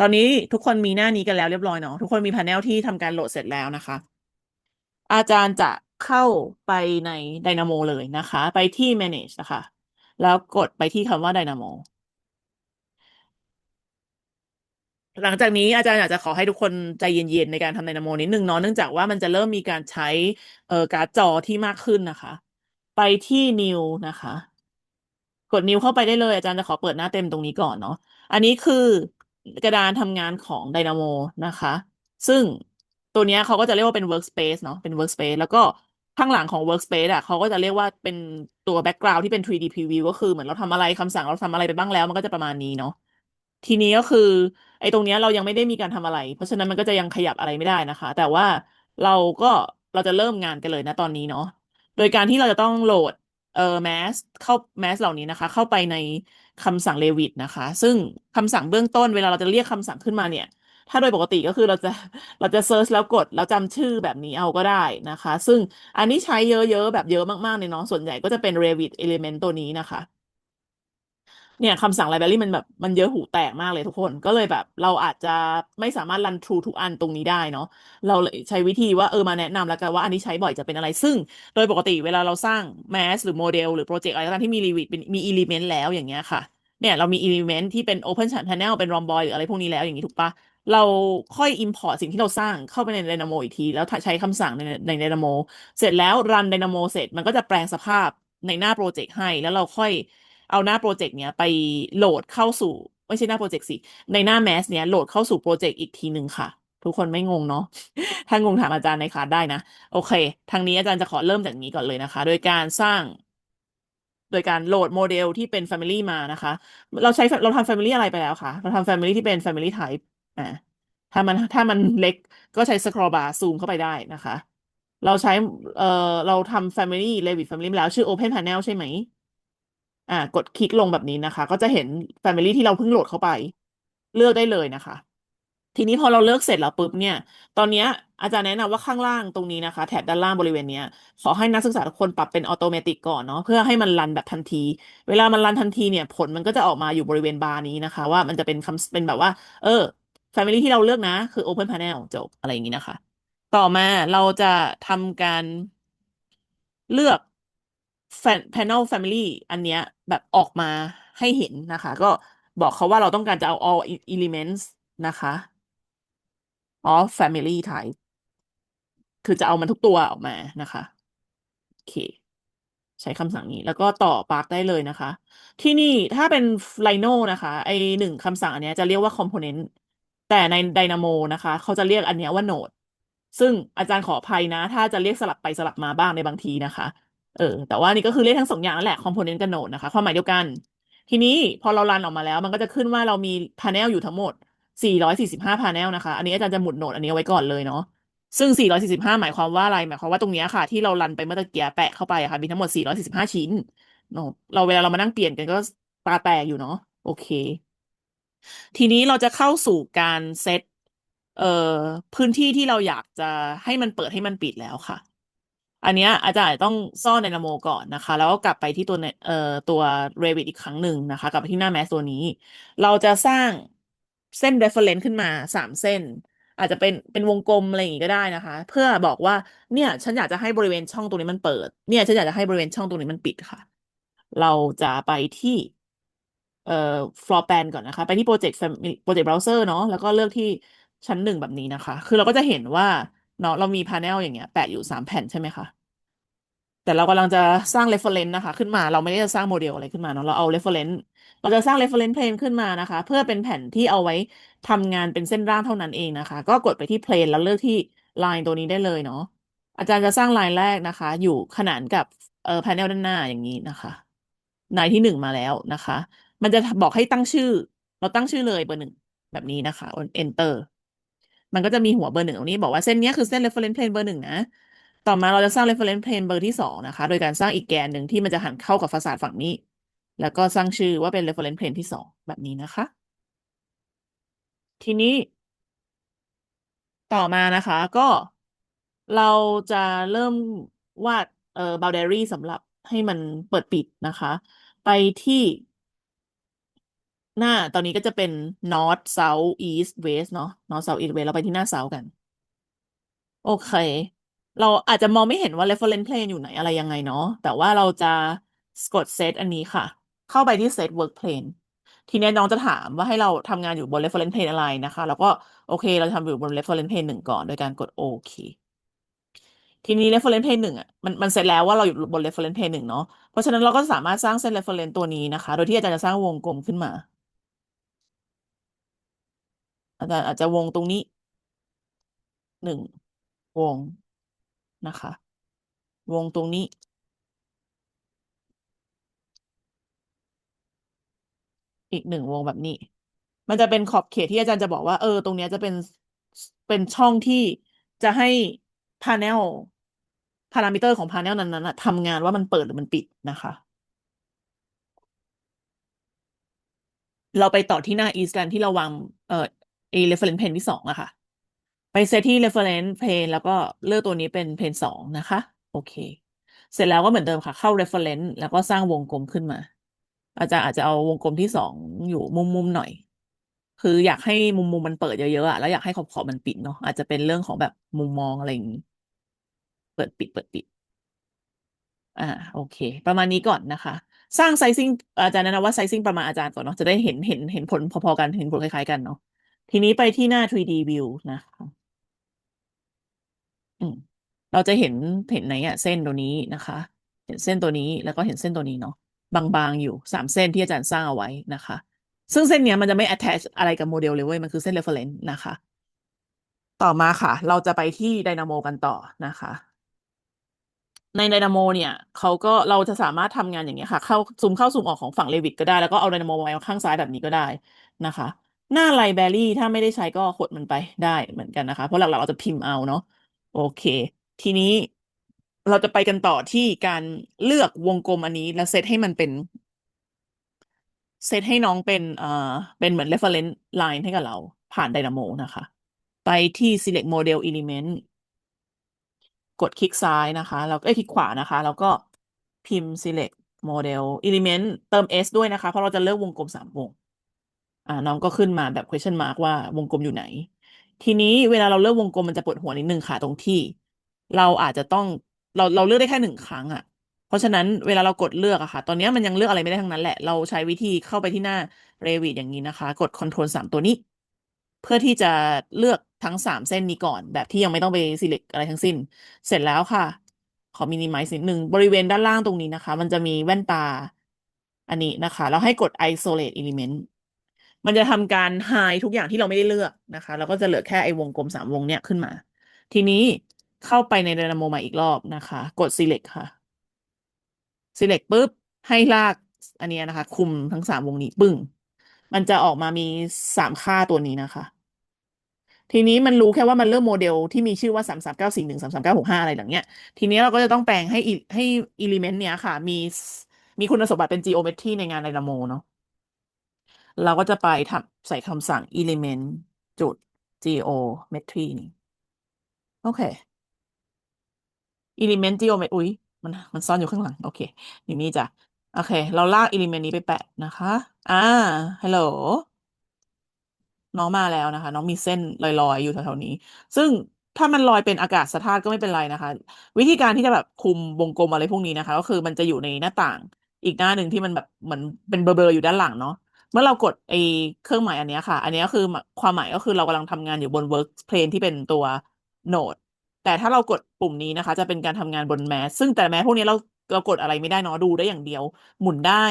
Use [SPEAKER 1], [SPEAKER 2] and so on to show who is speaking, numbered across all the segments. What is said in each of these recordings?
[SPEAKER 1] ตอนนี้ทุกคนมีหน้านี้กันแล้วเรียบร้อยเนาะทุกคนมี panel ที่ทำการโหลดเสร็จแล้วนะคะ อาจารย์จะเข้าไปใน Dynamo เลยนะคะ ไปที่ manage นะคะ แล้วกดไปที่คำว่า Dynamo หลังจากนี้อาจารย์อยากจะขอให้ทุกคนใจเย็นๆในการทำ Dynamo นิดนึงเนาะเนื่องจากว่ามันจะเริ่มมีการใช้เอ่อการ์ดจอที่มากขึ้นนะคะ ไปที่ new นะคะ กด new เข้าไปได้เลย อาจารย์จะขอเปิดหน้าเต็มตรงนี้ก่อนเนาะอันนี้คือ กระดานทำงานของ Dynamo นะคะ ซึ่งตัวเนี้ยเขาก็จะเรียกว่าเป็น workspace เนาะเป็น workspace แล้วก็ข้างหลังของ workspace อะเขาก็จะเรียกว่าเป็นตัว background ที่เป็น 3D preview ก็คือเหมือนเราทำอะไรคำสั่งเราทำอะไรไปบ้างแล้ว มันก็จะประมาณนี้เนาะทีนี้ก็คือ ไอ้ตรงเนี้ยเรายังไม่ได้มีการทำอะไร เพราะฉะนั้นมันก็จะยังขยับอะไรไม่ได้นะคะ แต่ว่าเราก็เราจะเริ่มงานกันเลยนะตอนนี้เนาะโดยการที่เราจะต้องโหลดเอ่อ mass เข้า mass เหล่านี้นะคะ เข้าไปใน คำสั่งเลวิตนะคะ ซึ่งคำสั่งเบื้องต้นเวลาเราจะเรียกคำสั่งขึ้นมาเนี่ย ถ้าโดยปกติก็คือเราจะเราจะเซิร์ชแล้วกดแล้วจำชื่อแบบนี้เอาก็ได้นะคะ ซึ่งอันนี้ใช้เยอะๆแบบเยอะมากๆเลยเนาะส่วนใหญ่ก็จะเป็น Revit Element ตัวนี้นะคะ เนี่ยคำสั่ง library มันแบบมันเยอะหูแตกมากเลยทุกคน ก็เลยแบบเราอาจจะไม่สามารถ run through ทุกอันตรงนี้ได้เนาะเราเลยใช้วิธีว่าเออมาแนะนำแล้วกันว่าอันนี้ใช้บ่อยจะเป็นอะไร ซึ่งโดยปกติเวลาเราสร้าง mass หรือโมเดลหรือโปรเจกต์อะไรก็ตามที่มี Revit เป็นมี element แล้วอย่างเงี้ยค่ะเนี่ยเรามี element ที่เป็น open channel เป็น rhomboid หรืออะไรพวกนี้แล้วอย่างนี้ถูกปะเราค่อย import สิ่งที่เราสร้างเข้าไปใน Dynamo อีกที แล้วใช้คำสั่งในใน Dynamo เสร็จแล้ว run Dynamo เสร็จมันก็จะแปลงสภาพในหน้าโปรเจกต์ให้ แล้วเราค่อย เอาหน้าโปรเจกต์เนี้ยไปโหลดเข้าสู่ ไม่ใช่หน้าโปรเจกต์สิ ในหน้า Mass เนี้ยโหลดเข้าสู่โปรเจกต์อีกทีหนึ่งค่ะ ทุกคนไม่งงเนาะถ้างงถามอาจารย์ในคลาสได้นะ โอเค ทางนี้อาจารย์จะขอเริ่มจากนี้ก่อนเลยนะคะ โดยการสร้าง โดยการโหลดโมเดลที่เป็น Family มานะคะ เราใช้เราทำ Family อะไรไปแล้วคะเราทำ Family ที่เป็น Family Type อ่าถ้ามันถ้ามันเล็กก็ใช้ scroll bar ซูมเข้าไปได้นะคะ เราใช้เอ่อเราทำ Family Revit Family แล้วชื่อ Open Panel ใช่ไหม อ่ากดคลิกลงแบบนี้นะคะ ก็จะเห็น Family ที่เราเพิ่งโหลดเข้าไป เลือกได้เลยนะคะ ทีนี้พอเราเลือกเสร็จแล้วปุ๊บเนี่ย ตอนนี้อาจารย์แนะนำว่าข้างล่างตรงนี้นะคะ แถบด้านล่างบริเวณเนี้ยขอให้นักศึกษาทุกคนปรับเป็นออโตเมติกก่อนเนาะเพื่อให้มันรันแบบทันที เวลามันรันทันทีเนี่ย ผลมันก็จะออกมาอยู่บริเวณบาร์นี้นะคะ ว่ามันจะเป็นคำเป็นแบบว่า เออ Family ที่เราเลือกนะ คือ Open Panel จบอะไรอย่างนี้นะคะ ต่อมาเราจะทำการเลือก panel family อันเนี้ย แบบออกมาให้เห็นนะคะ ก็บอกเขาว่าเราต้องการจะเอา all elements นะคะ of family type คือจะเอามันทุกตัวออกมานะคะโอเค ใช้คำสั่งนี้แล้วก็ต่อปาร์กได้เลยนะคะ ที่นี่ถ้าเป็น Rhino นะคะ ไอหนึ่งคำสั่งอันนี้จะเรียกว่า component แต่ใน Dynamo นะคะ เขาจะเรียกอันนี้ว่า node ซึ่งอาจารย์ขออภัยนะ ถ้าจะเรียกสลับไปสลับมาบ้างในบางทีนะคะ เออ แต่ว่านี่ก็คือเรียกทั้งสองอย่างนั่นแหละ component กับ node นะคะ ความหมายเดียวกัน ทีนี้พอเรารันออกมาแล้ว มันก็จะขึ้นว่าเรามี panel อยู่ทั้งหมด 445 panel นะคะ อันนี้อาจารย์จะหมุดโนดอันนี้ไว้ก่อนเลยเนาะซึ่ง 445 หมายความว่าอะไร หมายความว่าตรงนี้ค่ะ ที่เรารันไปเมื่อตะเกียแปะเข้าไปอะค่ะ มีทั้งหมด 445 ชิ้นเนาะเราเวลาเรามานั่งเปลี่ยนกันก็ตาแตกอยู่เนาะ โอเค ทีนี้เราจะเข้าสู่การเซตเอ่อพื้นที่ที่เราอยากจะให้มันเปิดให้มันปิดแล้วค่ะ อันเนี้ยอาจารย์ต้องซ่อนในนโมก่อนนะคะ แล้วก็กลับไปที่ตัวเอ่อตัว Revit อีกครั้งหนึ่งนะคะ กลับไปที่หน้า Mass ตัวนี้ เราจะสร้างเส้น reference ขึ้นมาสามเส้น อาจจะเป็นเป็นวงกลมอะไรอย่างงี้ก็ได้นะคะ เพื่อบอกว่าเนี่ยฉันอยากจะให้บริเวณช่องตรงนี้มันเปิด เนี่ยฉันอยากจะให้บริเวณช่องตรงนี้มันปิดค่ะ เราจะไปที่เอ่อ floor plan ก่อนนะคะ ไปที่ project project browser เนาะแล้วก็เลือกที่ชั้นหนึ่งแบบนี้นะคะ คือเราก็จะเห็นว่า เนาะเรามี panel อย่างเงี้ยแปะอยู่สามแผ่นใช่ไหมคะแต่เรากำลังจะสร้าง reference นะคะ ขึ้นมาเราไม่ได้จะสร้างโมเดลอะไรขึ้นมาเนาะเราเอา reference เราจะสร้าง reference plane ขึ้นมานะคะ เพื่อเป็นแผ่นที่เอาไว้ทำงานเป็นเส้นร่างเท่านั้นเองนะคะ ก็กดไปที่ plane แล้วเลือกที่ line ตัวนี้ได้เลยเนาะอาจารย์จะสร้าง line แรกนะคะ อยู่ขนานกับเอ่อ panel ด้านหน้าอย่างนี้นะคะนายที่หนึ่งมาแล้วนะคะ มันจะบอกให้ตั้งชื่อ เราตั้งชื่อเลยเบอร์หนึ่งแบบนี้นะคะ enter มันก็จะมีหัวเบอร์หนึ่งตรงนี้ บอกว่าเส้นนี้คือเส้น reference plane เบอร์หนึ่งนะ ต่อมาเราจะสร้าง reference plane เบอร์ที่สองนะคะ โดยการสร้างอีกแกนหนึ่งที่มันจะหันเข้ากับฟาสาดฝั่งนี้ แล้วก็สร้างชื่อว่าเป็น reference plane ที่สองแบบนี้นะคะ ทีนี้ ต่อมานะคะ ก็เราจะเริ่มวาดเอ่อ boundary สำหรับให้มันเปิดปิดนะคะ ไปที่ หน้าตอนนี้ก็จะเป็น north south east west เนาะ north south east west เราไปที่หน้า south กัน โอเค เราอาจจะมองไม่เห็นว่า reference plane อยู่ไหนอะไรยังไงเนาะแต่ว่าเราจะกด set อันนี้ค่ะ เข้าไปที่ set work plane ทีนี้น้องจะถามว่าให้เราทำงานอยู่บน reference plane อะไรนะคะ แล้วก็โอเค เราทำอยู่บน reference plane หนึ่งก่อนโดยการกดโอเคทีนี้ reference plane หนึ่งอะมันมันเสร็จแล้วว่าเราอยู่บน reference plane หนึ่งเนาะเพราะฉะนั้นเราก็สามารถสร้างเส้น reference ตัวนี้นะคะ โดยที่อาจารย์จะสร้างวงกลมขึ้นมา อาจารย์อาจจะวงตรงนี้หนึ่งวงนะคะ วงตรงนี้ อีกหนึ่งวงแบบนี้ มันจะเป็นขอบเขตที่อาจารย์จะบอกว่า เออ ตรงนี้จะเป็นเป็นช่องที่จะให้พาเนลพารามิเตอร์ของพาเนลนั้นๆทำงานว่ามันเปิดหรือมันปิดนะคะ เราไปต่อที่หน้า east กันที่เราวางเอ่อ a reference plane ที่สองอะค่ะ ไปเซตที่ reference plane แล้วก็เลือกตัวนี้เป็น plane สองนะคะ โอเค เสร็จแล้วก็เหมือนเดิมค่ะ เข้า reference แล้วก็สร้างวงกลมขึ้นมา อาจารย์อาจจะเอาวงกลมที่สองอยู่มุมๆหน่อย คืออยากให้มุมมุมมันเปิดเยอะๆอะแล้วอยากให้ขอบขอบมันปิดเนาะอาจจะเป็นเรื่องของแบบมุมมองอะไรอย่างนี้เปิดปิดเปิดปิด อ่า โอเค ประมาณนี้ก่อนนะคะสร้างไซซิ่งอาจารย์แนะนำว่าไซซิ่งประมาณอาจารย์ก่อนเนาะจะได้เห็นเห็นเห็นผลพอๆกันเห็นผลคล้ายๆกันเนาะ ทีนี้ไปที่หน้า 3D view นะคะอืมเราจะเห็นเห็นไหนอะเส้นตัวนี้นะคะ เห็นเส้นตัวนี้แล้วก็เห็นเส้นตัวนี้เนาะบางๆอยู่สามเส้นที่อาจารย์สร้างเอาไว้นะคะ ซึ่งเส้นเนี้ยมันจะไม่ attach อะไรกับโมเดลเลยเว้ยมันคือเส้น reference นะคะ ต่อมาค่ะ เราจะไปที่ Dynamo กันต่อนะคะ ใน Dynamo เนี่ยเขาก็เราจะสามารถทำงานอย่างเงี้ยค่ะ เข้าซูมเข้าซูมออกของฝั่ง Revit ก็ได้แล้วก็เอา Dynamo ไว้ข้างซ้ายแบบนี้ก็ได้นะคะ หน้า Library ถ้าไม่ได้ใช้ก็กดมันไปได้เหมือนกันนะคะ เพราะหลักๆเราจะพิมพ์เอาเนาะโอเค ทีนี้เราจะไปกันต่อที่การเลือกวงกลมอันนี้แล้วเซตให้มันเป็น เซตให้น้องเป็นเอ่อเป็นเหมือน reference line ให้กับเราผ่าน Dynamo นะคะ ไปที่ select model element กดคลิกซ้ายนะคะแล้วก็คลิกขวานะคะ แล้วก็พิมพ์ select model element เติม s ด้วยนะคะ เพราะเราจะเลือกวงกลมสามวง อ่าน้องก็ขึ้นมาแบบ question mark ว่าวงกลมอยู่ไหน ทีนี้เวลาเราเลือกวงกลมมันจะปวดหัวนิดนึงค่ะตรงที่ เราอาจจะต้องเราเราเลือกได้แค่หนึ่งครั้งอะ เพราะฉะนั้นเวลาเรากดเลือกอะค่ะ ตอนนี้มันยังเลือกอะไรไม่ได้ทั้งนั้นแหละ เราใช้วิธีเข้าไปที่หน้า Revit อย่างนี้นะคะ กด control 3 ตัวนี้ เพื่อที่จะเลือกทั้งสามเส้นนี้ก่อน แบบที่ยังไม่ต้องไป select อะไรทั้งสิ้น เสร็จแล้วค่ะ ขอ minimize นิดนึงบริเวณด้านล่างตรงนี้นะคะ มันจะมีแว่นตาอันนี้นะคะ แล้วให้กด isolate element มันจะทำการ hide ทุกอย่างที่เราไม่ได้เลือกนะคะแล้วก็จะเหลือแค่ไอ้วงกลมสามวงเนี้ยขึ้นมา ทีนี้เข้าไปใน Dynamo ใหม่อีกรอบนะคะ กด select ค่ะ select ปุ๊บ ให้ลากอันเนี้ยนะคะ คุมทั้งสามวงนี้ปึ้ง มันจะออกมามีสามค่าตัวนี้นะคะ ทีนี้มันรู้แค่ว่ามันเลือกโมเดลที่มีชื่อว่าสามสามเก้าสี่หนึ่งสามสามเก้าหกห้าอะไรอย่างเงี้ย ทีนี้เราก็จะต้องแปลงให้ให้ element เนี้ยค่ะ มีมีคุณสมบัติเป็น geometry ในงาน Dynamo เนาะ เราก็จะไปทำใส่คำสั่ง element จุด geometry นี่ โอเค element geometry อุ้ยมันมันซ่อนอยู่ข้างหลัง โอเค อยู่นี่จ้ะ โอเค เราลาก element นี้ไปแปะนะคะ อ่า ฮัลโหล น้องมาแล้วนะคะ น้องมีเส้นลอยๆ อยู่แถวๆนี้ ซึ่งถ้ามันลอยเป็นอากาศธาตุก็ไม่เป็นไรนะคะ วิธีการที่จะแบบคุมวงกลมอะไรพวกนี้นะคะ ก็คือมันจะอยู่ในหน้าต่าง อีกหน้าหนึ่งที่มันแบบเหมือนเป็นเบลอๆอยู่ด้านหลังเนาะ เมื่อเรากดไอ้เครื่องหมายอันนี้ค่ะ อันนี้ยคือความหมายก็คือเรากำลังทำงานอยู่บน work plane ที่เป็นตัวโนดแต่ถ้าเรากดปุ่มนี้นะคะ จะเป็นการทำงานบนแมสซึ่งแต่แมสพวกนี้เราเรากดอะไรไม่ได้เนาะดูได้อย่างเดียว หมุนได้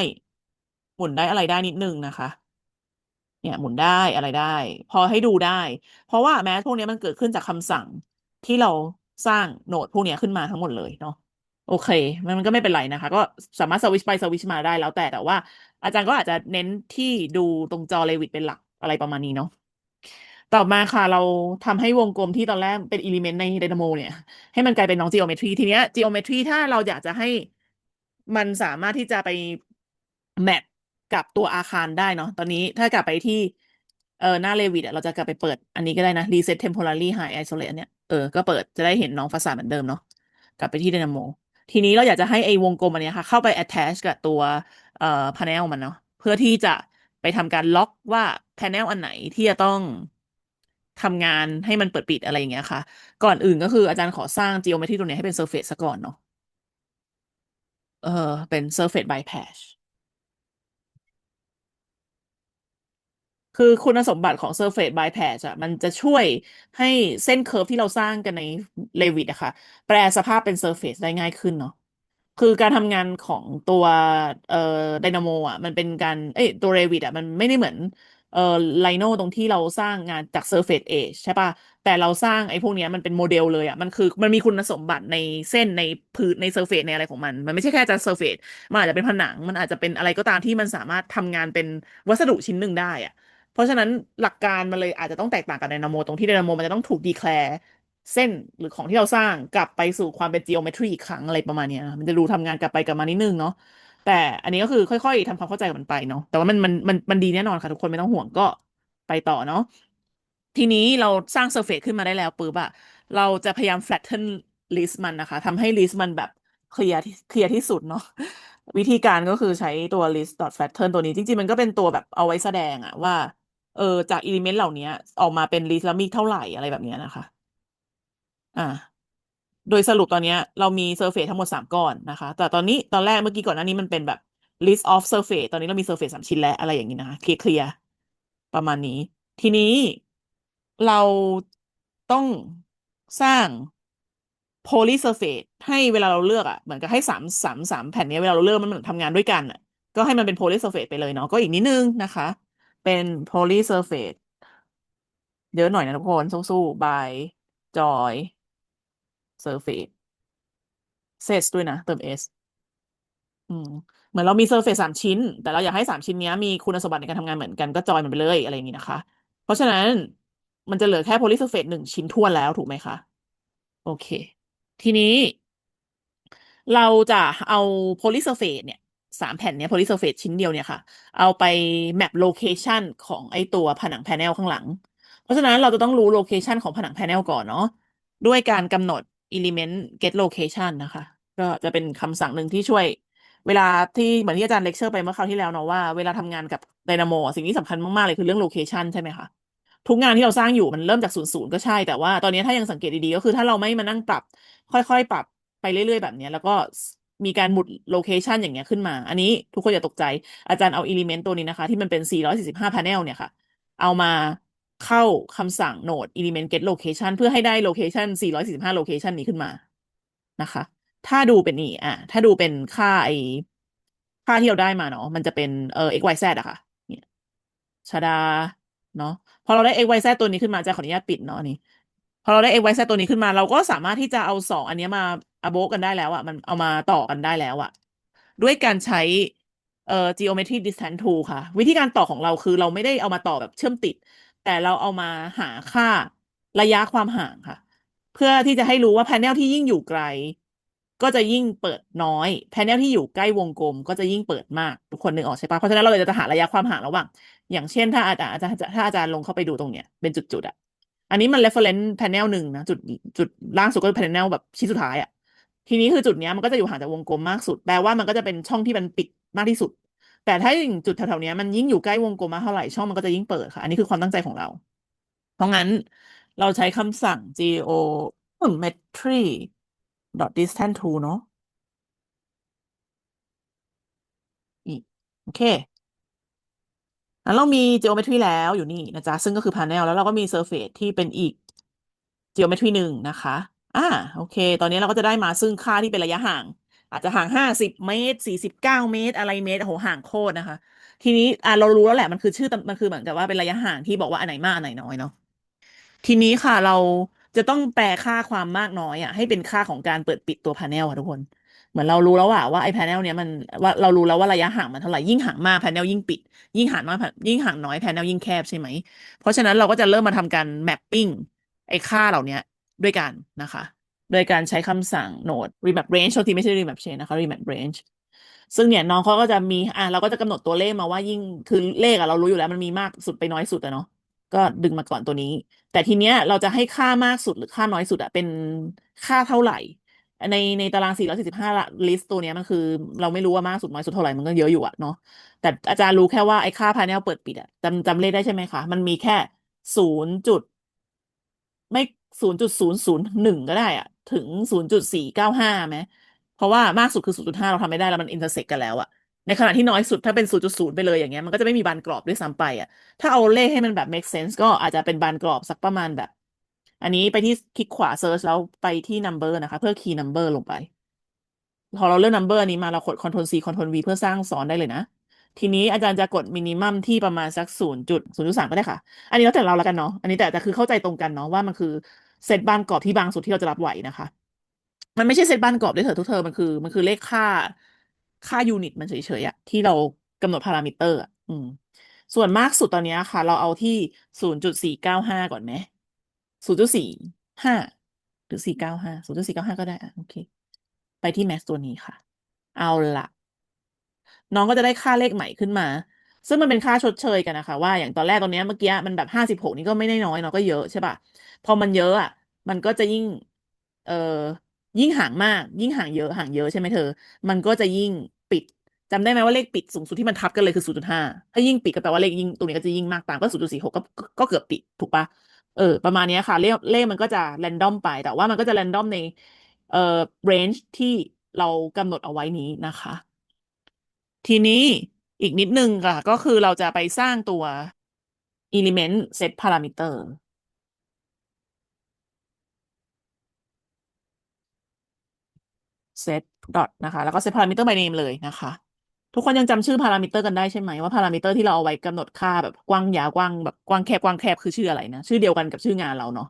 [SPEAKER 1] หมุนได้อะไรได้นิดนึงนะคะ เนี่ยหมุนได้อะไรได้ พอให้ดูได้ เพราะว่าแมสพวกนี้มันเกิดขึ้นจากคำสั่งที่เราสร้างโนดพวกนี้ขึ้นมาทั้งหมดเลยเนาะ โอเคมันมันก็ไม่เป็นไรนะคะ ก็สามารถสวิชไปสวิชมาได้แล้วแต่แต่ว่า อาจารย์ก็อาจจะเน้นที่ดูตรงจอ Revit เป็นหลักอะไรประมาณนี้เนาะต่อมาค่ะเราทำให้วงกลมที่ตอนแรกเป็น element ใน Dynamo เนี่ย ให้มันกลายเป็นน้อง geometry ทีเนี้ย geometry ถ้าเราอยากจะให้มันสามารถที่จะไปแมทกับตัวอาคารได้เนาะตอนนี้ถ้ากลับไปที่เออหน้า Revit อะเราจะกลับไปเปิดอันนี้ก็ได้นะ reset temporary high isolate เนี้ยเออก็เปิดจะได้เห็นน้องฟาสาดเหมือนเดิมเนาะกลับไปที่ Dynamo ทีนี้เราอยากจะให้ไอ้วงกลมอันนี้ค่ะ เข้าไป attach กับตัวเอ่อ panel มันเนาะเพื่อที่จะไปทำการล็อกว่า panel อันไหนที่จะต้องทำงานให้มันเปิดปิดอะไรอย่างเงี้ยค่ะ ก่อนอื่นก็คืออาจารย์ขอสร้าง geometry ตรงนี้ให้เป็น surface ซะก่อนเนาะเออเป็น surface by patch คือคุณสมบัติของ Surface by Patch อะมันจะช่วยให้เส้นเคอร์ฟที่เราสร้างกันใน Revit อะค่ะ แปลสภาพเป็น Surface ได้ง่ายขึ้นเนาะคือการทำงานของตัวเอ่อ Dynamo อะมันเป็นการเอ้ยตัว Revit อะมันไม่ได้เหมือนเอ่อ Rhino ตรงที่เราสร้างงานจาก Surface Edge ใช่ปะแต่เราสร้างไอ้พวกเนี้ยมันเป็นโมเดลเลยอะมันคือมันมีคุณสมบัติในเส้นในพื้นใน Surface ในอะไรของมัน มันไม่ใช่แค่จะ Surface มันอาจจะเป็นผนัง มันอาจจะเป็นอะไรก็ตามที่มันสามารถทำงานเป็นวัสดุชิ้นหนึ่งได้อะ เพราะฉะนั้นหลักการมันเลยอาจจะต้องแตกต่างกับไดนาโมตรงที่ไดนาโมมันจะต้องถูกดีแคลร์เส้นหรือของที่เราสร้างกลับไปสู่ความเป็น geometry อีกครั้งอะไรประมาณนี้มันจะดูทำงานกลับไปกลับมานิดนึงเนาะแต่อันนี้ก็คือค่อย ๆทำความเข้าใจกับมันไปเนาะแต่ว่ามันมันมันมันดีแน่นอนค่ะทุกคนไม่ต้องห่วงก็ไปต่อเนาะทีนี้เราสร้าง surface ขึ้นมาได้แล้วปุ๊บอะเราจะพยายาม flatten list มันนะคะทำให้ list มันแบบเคลียร์เคลียร์ที่สุดเนาะวิธีการก็คือใช้ตัว list dot flatten ตัวนี้ จริง ๆ มันก็เป็นตัวแบบเอาไว้แสดงอะว่า เออจากอิเลเมนต์เหล่านี้ออกมาเป็น list แล้วมีเท่าไหร่อะไรแบบนี้นะคะ อ่า โดยสรุปตอนนี้เรามี surface ทั้งหมดสามก้อนนะคะ แต่ตอนนี้ตอนแรกเมื่อกี้ก่อนหน้านี้มันเป็นแบบ list of surface ตอนนี้เรามี surface สามชิ้นแล้วอะไรอย่างนี้นะคะเคลียร์ประมาณนี้ ทีนี้เราต้องสร้าง poly surface ให้เวลาเราเลือกอะเหมือนกับให้สามสามสามแผ่นนี้เวลาเราเลือกมันเหมือนทำงานด้วยกันอะก็ให้มันเป็น poly surface ไปเลยเนาะก็อีกนิดนึงนะคะ เป็น poly surface เยอะหน่อยนะทุกคน สู้ๆ by joy surface set ด้วยนะ เติม s อืมเหมือนเรามี surface สามชิ้น แต่เราอยากให้สามชิ้นนี้มีคุณสมบัติในการทำงานเหมือนกันก็จอยมันไปเลยอะไรอย่างนี้นะคะ เพราะฉะนั้นมันจะเหลือแค่ poly surface หนึ่งชิ้นท้วแล้วถูกไหมคะ โอเค ทีนี้ เราจะเอา poly surface เนี่ย สามแผ่นเนี้ย poly surface ชิ้นเดียวเนี่ยค่ะ เอาไป map location ของไอตัวผนัง panel ข้างหลัง เพราะฉะนั้นเราจะต้องรู้ location ของผนัง panel ก่อนเนาะด้วยการกำหนด element get location นะคะ ก็จะเป็นคำสั่งหนึ่งที่ช่วย เวลาที่เหมือนที่อาจารย์เลคเชอร์ไปเมื่อคราวที่แล้วเนาะว่าเวลาทำงานกับไดนาโมสิ่งที่สำคัญมาก ๆ เลยคือเรื่อง location ใช่ไหมคะทุกงานที่เราสร้างอยู่มันเริ่มจากศูนย์ศูนย์ก็ใช่แต่ว่าตอนนี้ถ้ายังสังเกตดีๆก็คือถ้าเราไม่มานั่งปรับ ค่อยๆ ปรับไปเรื่อย ๆ แบบนี้แล้วก็ มีการหมุดโลเคชันอย่างเงี้ยขึ้นมา อันนี้ทุกคนอย่าตกใจ อาจารย์เอา element ตัวนี้นะคะ ที่มันเป็น 445 panel เนี่ยค่ะ เอามาเข้าคำสั่ง node element get location เพื่อให้ได้ location 445 location นี้ขึ้นมานะคะ ถ้าดูเป็นนี่อะ ถ้าดูเป็นค่าไอค่าที่เราได้มาเนาะ มันจะเป็นเอ่อ x y z อะค่ะ เนี่ยชาดา เนาะ พอเราได้ x y z ตัวนี้ขึ้นมาจะขออนุญาตปิดเนาะนนี้พ อเราได้ x y z ตัวนี้ขึ้นมา เราก็สามารถที่จะเอาสองอันนี้มาอโบกันได้แล้วอะมันเอามาต่อกันได้แล้วอะด้วยการใช้เอ่อ geometry distance tool ค่ะ วิธีการต่อของเราคือเราไม่ได้เอามาต่อแบบเชื่อมติด แต่เราเอามาหาค่าระยะความห่างค่ะ เพื่อที่จะให้รู้ว่า panel ที่ยิ่งอยู่ไกล ก็จะยิ่งเปิดน้อย panel ที่อยู่ใกล้วงกลม ก็จะยิ่งเปิดมากทุกคนนึกออกใช่ปะเพราะฉะนั้นเราเลยจะหาระยะความห่างระหว่างอย่างเช่นถ้าอาจารย์อาจารย์ถ้าอาจารย์ลงเข้าไปดูตรงเนี้ยเป็นจุดๆอะ อันนี้มัน reference panel หนึ่งนะจุดจุดล่างสุดก็เป็น panel แบบชิ้นสุดท้ายอะทีนี้คือจุดเนี้ยมันก็จะอยู่ห่างจากวงกลมมากสุด แปลว่ามันก็จะเป็นช่องที่มันปิดมากที่สุด แต่ถ้าอย่างจุดแถวๆนี้มันยิ่งอยู่ใกล้วงกลมมากเท่าไหร่ช่องมันก็จะยิ่งเปิดค่ะ อันนี้คือความตั้งใจของเรา เพราะงั้นเราใช้คำสั่ง geometry dot distance to เนาะอีกโอเค แล้วเรามี geometry แล้วอยู่นี่นะจ๊ะ ซึ่งก็คือ panel แล้วเราก็มี surface ที่เป็นอีก geometry หนึ่งนะคะอ่าโอเค ตอนนี้เราก็จะได้มาซึ่งค่าที่เป็นระยะห่าง อาจจะห่างห้าสิบเมตรสี่สิบเก้าเมตร อะไรเมตรโอ้โหห่างโคตรนะคะ ทีนี้อ่าเรารู้แล้วแหละมันคือชื่อมันคือเหมือนกับว่าเป็นระยะห่างที่บอกว่าอันไหนมากอันไหนน้อยเนาะทีนี้ค่ะเราจะต้องแปลค่าความมากน้อยอะให้เป็นค่าของการเปิดปิดตัวพาเนลค่ะทุกคน เหมือนเรารู้แล้วว่าว่าไอ้พาเนลเนี้ยมันว่าเรารู้แล้วว่าระยะห่างมันเท่าไหร่ยิ่งห่างมากพาเนลยิ่งปิด ยิ่งห่างน้อยยิ่งห่างน้อยพาเนลยิ่งแคบใช่ไหม เพราะฉะนั้นเราก็จะเริ่มมาทำการแมปปิ้งไอ้ค่าเหล่านี้ด้วยกันนะคะ โดยการใช้คำสั่ง node remap range ทษทีไม่ใช่ remap chain นะคะ remap range ซึ่งเนี่ยน้องเขาก็จะมีอะเราก็จะกำหนดตัวเลขมาว่ายิ่งคือเลขอะเรารู้อยู่แล้วมันมีมากสุดไปน้อยสุดอะเนาะก็ดึงมาก่อนตัวนี้ แต่ทีเนี้ยเราจะให้ค่ามากสุดหรือค่าน้อยสุดอะเป็นค่าเท่าไหร่ ในในตาราง 445 ลิสต์ตัวเนี้ยมันคือ เราไม่รู้ว่ามากสุดน้อยสุดเท่าไหร่มันก็เยอะอยู่อะเนาะแต่อาจารย์รู้แค่ว่าไอ้ค่าพาเนลเปิดปิดอะจำจำเลขได้ใช่ไหมคะ มันมีแค่ศูนย์จุดไม่ศูนย์จุดศูนย์ศูนย์หนึ่งก็ได้อะถึงศูนย์จุดสี่เก้าห้าไหมเพราะว่ามากสุดคือศูนย์จุดห้าเราทำไม่ได้แล้วมันอินเตอร์เซ็กกันแล้วอะในขณะที่น้อยสุดถ้าเป็นศูนย์จุดศูนย์ไปเลยอย่างเงี้ยมันก็จะไม่มีบานกรอบด้วยซ้ำไปอะถ้าเอาเลขให้มันแบบ make sense ก็อาจจะเป็นบานกรอบสักประมาณแบบ อันนี้ไปที่คลิกขวา search แล้วไปที่ number นะคะ เพื่อ key number ลงไป พอเราเลือก number อันนี้มาเรากด control C control V เพื่อสร้างซ้อนได้เลยนะ ทีนี้อาจารย์จะกด minimum ที่ประมาณสักศูนย์จุดศูนย์จุดสามก็ได้ค่ะ อันนี้แล้วแต่เราแล้วกันเนาะ อันนี้แต่แต่คือเข้าใจตรงกันเนาะว่ามันคือเซตบานกรอบที่บางสุดที่เราจะรับไหวนะคะ มันไม่ใช่เซตบานกรอบด้วยเถอะทุกเธอ มันคือมันคือเลขค่าค่ายูนิตมันเฉยๆอะที่เรากำหนดพารามิเตอร์อืมส่วนมากสุดตอนนี้ค่ะ เราเอาที่ศูนย์จุดสี่เก้าห้าก่อนไหม ศูนย์จุดสี่ห้าหรือสี่เก้าห้าศูนย์จุดสี่เก้าห้าก็ได้อะโอเค ไปที่แม็กตัวนี้ค่ะ เอาละน้องก็จะได้ค่าเลขใหม่ขึ้นมา ซึ่งมันเป็นค่าชดเชยกันนะคะ ว่าอย่างตอนแรกตอนนี้เมื่อกี้มันแบบห้าสิบหกนี่ก็ไม่ได้น้อยเนาะก็เยอะใช่ปะพอมันเยอะอะ มันก็จะยิ่ง เอ่อยิ่งห่างมาก ยิ่งห่างเยอะห่างเยอะใช่ไหมเธอ มันก็จะยิ่งปิดจำได้ไหมว่าเลขปิดสูงสุดที่มันทับกันเลยคือศูนย์จุดห้าถ้ายิ่งปิดก็แปลว่าเลขยิ่งตรงนี้ก็จะยิ่งมากตามก็ศูนย์จุดสี่หกก็ก็เกือบปิดถูกปะ เออ ประมาณนี้ค่ะ เลขเลขมันก็จะแรนดอมไป แต่ว่ามันก็จะแรนดอมในเอ่อ range ที่เรากำหนดเอาไว้นี้นะคะ ทีนี้อีกนิดนึงค่ะ ก็คือเราจะไปสร้างตัว element set parameter set dot นะคะ แล้วก็ set parameter by name เลยนะคะ ทุกคนยังจำชื่อพารามิเตอร์กันได้ใช่ไหมว่าพารามิเตอร์ที่เราเอาไว้กำหนดค่าแบบกว้างยาวกว้างแบบกว้างแคบกว้างแคบคือชื่ออะไรนะ ชื่อเดียวกันกับชื่องานเราเนาะ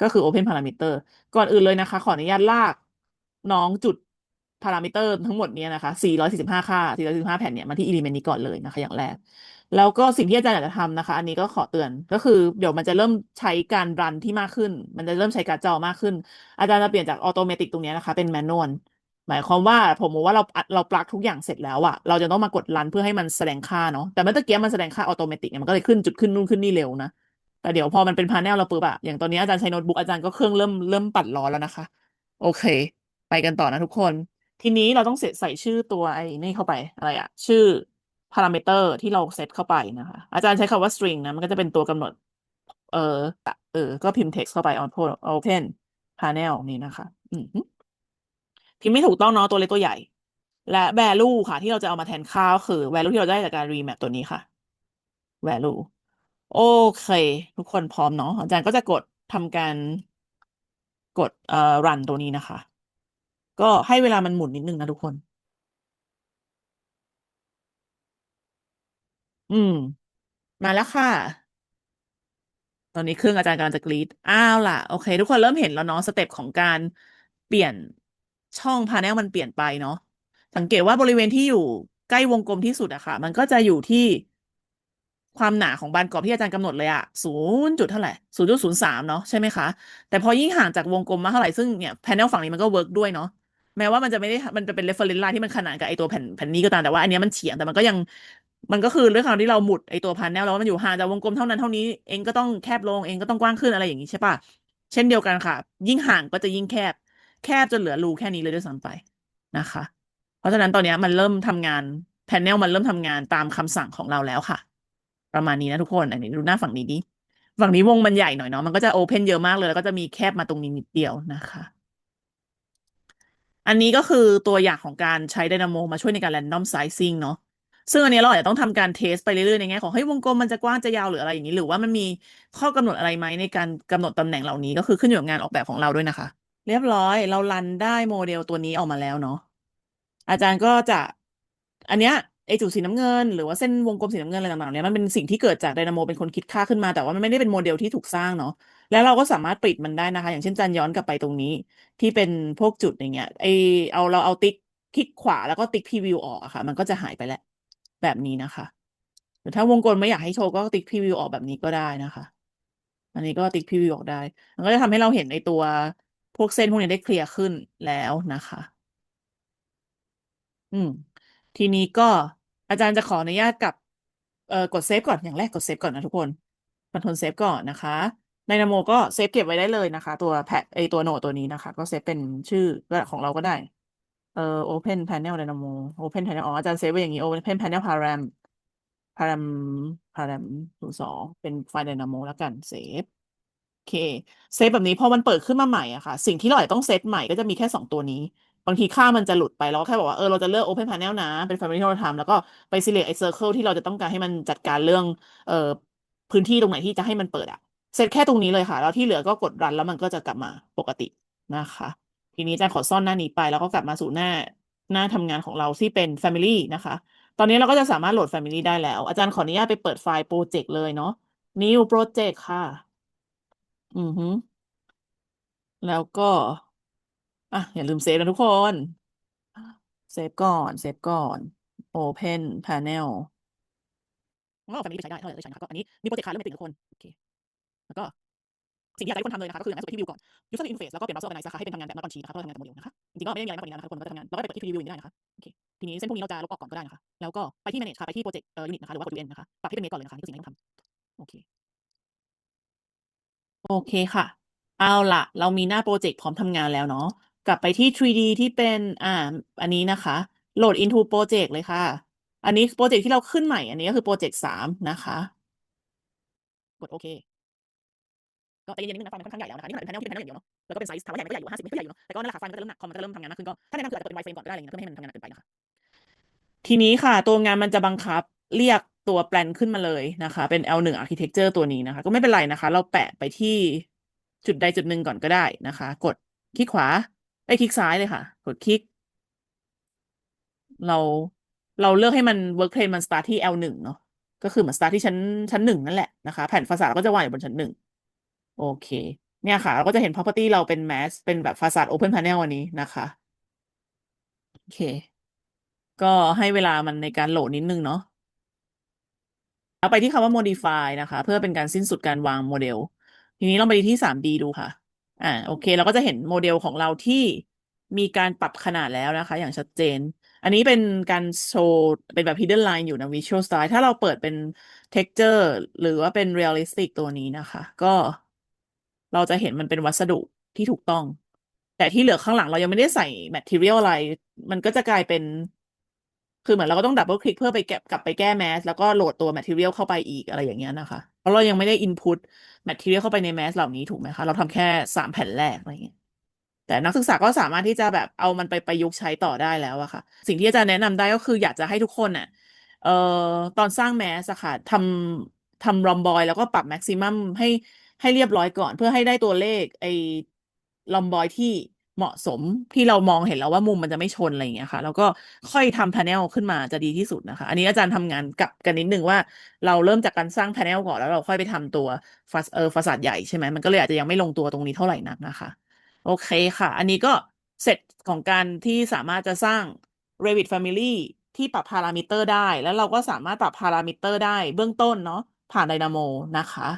[SPEAKER 1] ก็คือ open parameter ก่อนอื่นเลยนะคะ ขออนุญาตลากน้องจุดพารามิเตอร์ทั้งหมดเนี้ยนะคะ 445 ค่า 445 แผ่นเนี่ยมาที่ element นี้ก่อนเลยนะคะ อย่างแรก แล้วก็สิ่งที่อาจารย์อยากจะทำนะคะ อันนี้ก็ขอเตือน ก็คือเดี๋ยวมันจะเริ่มใช้การรันที่มากขึ้น มันจะเริ่มใช้การ์ดจอมากขึ้น อาจารย์จะเปลี่ยนจากออโตเมติกตรงนี้นะคะ เป็นแมนนวล หมายความว่าผมมองว่าเราเราปลักทุกอย่างเสร็จแล้วอะเราจะต้องมากดรันเพื่อให้มันแสดงค่าเนาะแต่เมื่อกี้มันแสดงค่าอัตโนมัติเนี่ยมันก็เลยขึ้นจุดขึ้นนู่นขึ้นนี่เร็วนะแต่เดี๋ยวพอมันเป็นพาเนลเราปุ๊บอะอย่างตอนนี้อาจารย์ใช้โน้ตบุ๊กอาจารย์ก็เครื่องเริ่มเริ่มปัดร้อนแล้วนะคะ โอเค ไปกันต่อนะทุกคน ทีนี้เราต้องเสร็จใส่ชื่อตัวไอ้นี่เข้าไปอะไรอะชื่อพารามิเตอร์ที่เราเซตเข้าไปนะคะ อาจารย์ใช้คำว่า string นะมันก็จะเป็นตัวกำหนด เออเออ ก็พิมพ์ text เข้าไป on open panel นี่นะคะ อืม พิมพ์ไม่ถูกต้องเนาะตัวเล็กตัวใหญ่ และ value ค่ะ ที่เราจะเอามาแทนค่าก็คือ value ที่เราได้จากการ remap ตัวนี้ค่ะ value โอเค ทุกคนพร้อมเนาะอาจารย์ก็จะกดทำการกดเอ่อ run ตัวนี้นะคะ ก็ให้เวลามันหมุนนิดนึงนะทุกคน อืม มาแล้วค่ะ ตอนนี้เครื่องอาจารย์กำลังจะกรีดอ้าวล่ะ โอเค ทุกคนเริ่มเห็นแล้วเนาะสเต็ปของการเปลี่ยน ช่องพาเนลมันเปลี่ยนไปเนาะสังเกตว่าบริเวณที่อยู่ใกล้วงกลมที่สุดอะค่ะ มันก็จะอยู่ที่ความหนาของบานกรอบที่อาจารย์กำหนดเลยอะศูนย์จุดเท่าไหร่ศูนย์จุดศูนย์สามเนาะใช่ไหมคะ แต่พอยิ่งห่างจากวงกลมมากเท่าไหร่ ซึ่งเนี่ยแผนฝั่งนี้มันก็เวิร์กด้วยเนาะ แม้ว่ามันจะไม่ได้ มันจะเป็น reference line ที่มันขนานกับไอตัวแผ่นแผ่นนี้ก็ตาม แต่ว่าอันนี้มันเฉียง แต่มันก็ยัง มันก็คือเรื่องของที่เราหมุดไอตัวพันแนลแล้วว่ามันอยู่ห่างจากวงกลมเท่านั้นเท่านี้ เองก็ต้องแคบลง เองก็ต้องกว้างขึ้นอะไรอย่างนี้ใช่ปะเช่นเดียวกันค่ะ ยิ่งห่างก็จะยิ่งแคบ แคบจนเหลือรูแค่นี้เลยด้วยซ้ำไปนะคะ เพราะฉะนั้นตอนนี้มันเริ่มทำงานแผนแนลมันเริ่มทำงานตามคำสั่งของเราแล้วค่ะ ประมาณนี้นะทุกคนอันนี้ดูหน้าฝั่งนี้ดิฝั่งนี้วงมันใหญ่หน่อยเนาะมันก็จะโอเพนเยอะมากเลย แล้วก็จะมีแคบมาตรงนี้นิดเดียวนะคะ อันนี้ก็คือตัวอย่างของการใช้ไดนาโมมาช่วยในการ random sizing เนาะซึ่งอันนี้เราอาจจะต้องทำการเทสไปเรื่อยๆในแง่ของเฮ้ยวงกลมมันจะกว้างจะยาวหรืออะไรอย่างนี้ หรือว่ามันมีข้อกำหนดอะไรไหมในการกำหนดตำแหน่งเหล่านี้ก็คือขึ้นอยู่กับงานออกแบบของเราด้วยนะคะ เรียบร้อยเรารันได้โมเดลตัวนี้ออกมาแล้วเนาะอาจารย์ก็จะ อันเนี้ยไอจุดสีน้ำเงิน หรือว่าเส้นวงกลมสีน้ำเงินอะไรต่างๆเนี้ยมันเป็นสิ่งที่เกิดจากไดนาโมเป็นคนคิดค่าขึ้นมาแต่ว่ามันไม่ได้เป็นโมเดลที่ถูกสร้างเนาะแล้วเราก็สามารถปริดมันได้นะคะ อย่างเช่นจันย้อนกลับไปตรงนี้ที่เป็นพวกจุดอย่างเงี้ยไอเอาเราเอาติ๊กคลิกขวาแล้วก็ติ๊กพรีวิวออกอะค่ะ มันก็จะหายไปแล้วแบบนี้นะคะหรือถ้าวงกลมไม่อยากให้โชว์ก็ติ๊กพรีวิวออกแบบนี้ก็ได้นะคะ อันนี้ก็ติ๊กพรีวิวออกได้ มันก็จะทำให้เราเห็นในตัว พวกเส้นพวกนี้ได้เคลียร์ขึ้นแล้วนะคะ อืม ทีนี้ก็อาจารย์จะขออนุญาตกับเอ่อกดเซฟก่อนอย่างแรกกดเซฟก่อนนะทุกคนคอนทรลเซฟก่อนนะคะ Dynamo ก็เซฟเก็บไว้ได้เลยนะคะ ตัวแพไอตัวโนดตัวนี้นะคะ ก็เซฟเป็นชื่อของเราก็ได้ เอ่อ Open Panel Dynamo Open Panel อ๋ออาจารย์เซฟไว้อย่างนี้ Open Panel Param Param Param ศูนย์สองเป็นไฟล์ Dynamo แล้วกันเซฟ เค เซฟแบบนี้พอมันเปิดขึ้นมาใหม่อะค่ะ สิ่งที่เราอาจจะต้องเซตใหม่ก็จะมีแค่สองตัวนี้ บางทีค่ามันจะหลุดไปเราก็แค่บอกว่า เออ เราจะเลือก Open Panel นะ เป็น Family ที่เราทำแล้วก็ไป select ไอ้ circle ที่เราจะต้องการให้มันจัดการเรื่องเอ่อพื้นที่ตรงไหนที่จะให้มันเปิดอะเซตแค่ตรงนี้เลยค่ะ แล้วที่เหลือก็กดรันแล้วมันก็จะกลับมาปกตินะคะ ทีนี้อาจารย์ขอซ่อนหน้านี้ไป แล้วก็กลับมาสู่หน้าหน้าทำงานของเราที่เป็น Family นะคะ ตอนนี้เราก็จะสามารถโหลด Family ได้แล้ว อาจารย์ขออนุญาตไปเปิดไฟล์โปรเจกต์เลยเนาะ New Project ค่ะ อือฮึแล้วก็ อะ อย่าลืมเซฟนะทุกคน เซฟก่อน เซฟก่อน Open Panel ก็เอา Family ไปใช้ได้เท่าไหร่ก็ใช้นะคะก็อันนี้มีโปรเจกต์ค้างเริ่มไม่ติดทุกคนโอเคแล้วก็สิ่งที่อยากให้ทุกคนทำเลยนะคะก็คืออย่างแรกสุดที่ View ก่อน User Interface แล้วก็เปลี่ยน Browser Organize นะคะให้เป็นทำงานแบบ not on sheet นะคะเพื่อทำงานกับโมเดลนะคะจริงๆก็ไม่ได้มีอะไรมากกว่านี้นะคะทุกคนก็ทำงานเราก็ไปเปิดที่ Preview อย่างนี้ได้นะคะโอเคทีนี้เส้นพวกนี้เราจะลบออกก่อนก็ได้นะคะแล้วก็ไปที่ Manage ค่ะไปที่ Project เอ่อ Unit นะคะหรือว่ากด UN นะคะปรับให้เป็นเมตรก่อนเลยนะคะนี่คือสิ่งที่ต้องทำโอเค โอเคค่ะ เอาล่ะ เรามีหน้าโปรเจกต์พร้อมทำงานแล้วเนาะกลับไปที่ 3D ที่เป็นอ่าอันนี้นะคะโหลด into project เลยค่ะ อันนี้โปรเจกต์ที่เราขึ้นใหม่ อันนี้ก็คือโปรเจกต์สามนะคะ กดโอเคก็ใจเย็นๆนิดนึงนะไฟล์มันค่อนข้างใหญ่แล้วนะคะนี่ขนาดเป็นแผนที่เป็นแผนอย่างเดียวเนาะแล้วก็เป็นไซส์ถามว่าใหญ่ไหมก็ใหญ่อยู่ห้าสิบไม่ก็ใหญ่อยู่เนาะแต่ก็นั่นแหละค่ะไฟล์มันก็จะเริ่มหนักคอมมันก็จะเริ่มทำงานมากขึ้นก็ถ้าแนะนำคืออาจจะเปิดเป็นไวเฟรมก่อนก็ได้อะไรอย่างเงี้ยเพื่อไม่ให้มันทำงานหนักเกินไปนะคะทีนี้ค่ะ ตัวงานมันจะบังคับเรียก ตัวแปลนขึ้นมาเลยนะคะ เป็น L1 Architecture ตัวนี้นะคะ ก็ไม่เป็นไรนะคะ เราแปะไปที่จุดใดจุดหนึ่งก่อนก็ได้นะคะ กดคลิกขวาไอ้คลิกซ้ายเลยค่ะ กดคลิก เราเราเลือกให้มัน work plane มัน start ที่ L1 เนาะก็คือเหมือน start ที่ชั้นชั้นหนึ่งนั่นแหละนะคะ แผ่นฟาสาดก็จะวางอยู่บนชั้นหนึ่งโอเค เนี่ยค่ะ เราก็จะเห็น property เราเป็น mass เป็นแบบฟาสาด open panel อันนี้นะคะโอเค ก็ให้เวลามันในการโหลดนิดนึงเนาะ เอาไปที่คำว่า modify นะคะ เพื่อเป็นการสิ้นสุดการวางโมเดล ทีนี้เราไปที่ 3D ดูค่ะ อ่า โอเค เราก็จะเห็นโมเดลของเราที่มีการปรับขนาดแล้วนะคะ อย่างชัดเจน อันนี้เป็นการโชว์เป็นแบบ hidden line อยู่ใน visual style ถ้าเราเปิดเป็น texture หรือว่าเป็น realistic ตัวนี้นะคะ ก็เราจะเห็นมันเป็นวัสดุที่ถูกต้อง แต่ที่เหลือข้างหลังเรายังไม่ได้ใส่ material อะไร มันก็จะกลายเป็น คือเหมือนเราก็ต้องดับเบิลคลิกเพื่อไปแกะกลับไปแก้แมสแล้วก็โหลดตัว material เข้าไปอีกอะไรอย่างเงี้ยนะคะ เพราะเรายังไม่ได้ input material เข้าไปในแมสเหล่านี้ถูกไหมคะ เราทำแค่สามแผ่นแรกอะไรอย่างเงี้ยแต่นักศึกษาก็สามารถที่จะแบบเอามันไปประยุกต์ใช้ต่อได้แล้วอะค่ะ สิ่งที่อาจารย์แนะนำได้ก็คืออยากจะให้ทุกคนน่ะเอ่อตอนสร้างแมสอะค่ะทำทำรอมบอย แล้วก็ปรับแม็กซิมัมให้ให้เรียบร้อยก่อน เพื่อให้ได้ตัวเลขไอ้รอมบอยที่ เหมาะสมที่เรามองเห็นแล้วว่ามุมมันจะไม่ชนอะไรอย่างเงี้ยค่ะ แล้วก็ค่อยทำแผนลขึ้นมาจะดีที่สุดนะคะ อันนี้อาจารย์ทำงานกับกันนิดนึงว่าเราเริ่มจากการสร้างแผนลก่อนแล้วเราค่อยไปทำตัวฟาสเออฟาสาดใหญ่ใช่ไหมมันก็เลยอาจจะยังไม่ลงตัวตรงนี้เท่าไหร่นักนะคะ โอเคค่ะ อันนี้ก็เสร็จของการที่สามารถจะสร้าง Revit Family ที่ปรับพารามิเตอร์ได้ แล้วเราก็สามารถปรับพารามิเตอร์ได้เบื้องต้นเนาะผ่าน Dynamo นะคะ